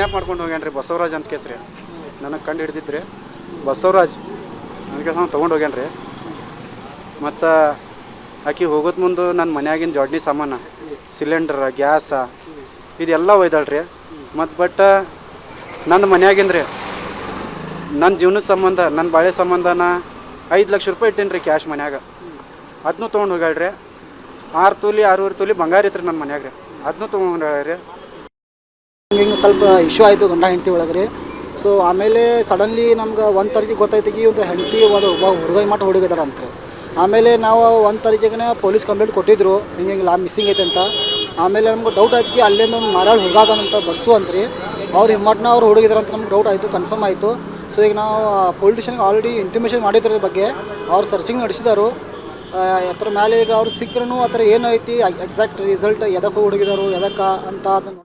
Kidnap ಮಾಡ್ಕೊಂಡು ಹೋಗ್ಯಾನ್ರಿ ಬಸವರಾಜ್ ಅಂತ ಕೇಸ್ರಿ. ನನಗೆ ಕಂಡು ಹಿಡ್ದಿದ್ರಿ. ಬಸವರಾಜ್, ಅದಕ್ಕೆ ಅವ್ನು ತೊಗೊಂಡು ಹೋಗ್ಯಾನ್ರಿ. ಮತ್ತು ಆಕೆ ಹೋಗೋದ್ ಮುಂದೆ ನನ್ನ ಮನೆಯಾಗಿನ ಜೋಡ್ನಿ ಸಾಮಾನು ಸಿಲಿಂಡರ್ ಗ್ಯಾಸ, ಇದೆಲ್ಲ ಒಯ್ದಾಳ್ರಿ. ಮತ್ತು ಬಟ್ ನನ್ನ ಮನೆಯಾಗಿಂದ್ರಿ. ನನ್ನ ಜೀವನದ ಸಂಬಂಧ ನನ್ನ ಬಾಳೆ ಸಂಬಂಧನ ಐದು ಲಕ್ಷ ರೂಪಾಯಿ ಇಟ್ಟೇನಿ ರೀ ಕ್ಯಾಶ್ ಮನ್ಯಾಗ. ಅದನ್ನೂ ತೊಗೊಂಡು ಹೋಗ್ಯಾಳ್ರಿ. ಆರು ತೊಲಿ, ಆರೂವರೆ ತೊಲಿ ಬಂಗಾರ ಇತ್ತು ರೀ ನನ್ನ ಮನ್ಯಾಗ ರೀ ಅದನ್ನೂ ತೊಗೊಂಡು ರೀ ಹಿಂಗೆ ಸ್ವಲ್ಪ ಇಶ್ಯೂ ಆಯಿತು ಗಂಡ ಹೆಂಡತಿ ಒಳಗೆ ರೀ ಸೊ ಆಮೇಲೆ ಸಡನ್ಲಿ ನಮ್ಗೆ ಒಂದು ತಾರೀಕಿಗೆ ಗೊತ್ತಾಯ್ತು ಕಿ ಒಂದು ಹೆಂಡತಿ ಒಂದು ಒಬ್ಬ ಹುಡುಗ ಮಟ್ಟ ಹುಡುಗಿದಾರೆ ಅಂತ. ಆಮೇಲೆ ನಾವು ಒಂದು ತಾರೀಕಿಗೆ ಪೊಲೀಸ್ ಕಂಪ್ಲೇಂಟ್ ಕೊಟ್ಟಿದ್ರು. ಹಿಂಗೆ ಹಿಂಗೆ ಲಾ ಮಿಸ್ಸಿಂಗ್ ಐತೆ ಅಂತ. ಆಮೇಲೆ ನಮ್ಗೆ ಡೌಟ್ ಆಯ್ತು ಕಿ ಅಲ್ಲಿಂದ ಒಂದು ಮಾರಾಳ ಹುಡುಗಾದಂಥ ಬಸ್ಸು ರೀ ಅವ್ರು ಹಿಮ್ಮಟ್ನ ಅವ್ರು ಹುಡುಗಿದಾರ ಅಂತ ನಮ್ಗೆ ಡೌಟ್ ಆಯಿತು ಕನ್ಫರ್ಮ್ ಆಯಿತು. ಸೊ ಈಗ ನಾವು ಪೊಲಿಟಿಷನ್ಗೆ ಆಲ್ರೆಡಿ ಇಂಟಿಮೇಷನ್ ಮಾಡಿದ್ರ ಬಗ್ಗೆ. ಅವ್ರು ಸರ್ಚಿಂಗ್ ನಡೆಸಿದರು. ಅದ್ರ ಮೇಲೆ ಈಗ ಅವ್ರು ಸಿಕ್ಕರೂ ಆ ಥರ ಏನೈತಿ ಎಕ್ಸಾಕ್ಟ್ ರಿಸಲ್ಟ್ ಎದಕ್ಕೆ ಹುಡುಗಿದಾರು, ಎದಕ್ಕೆ ಅಂತ ಅದನ್ನು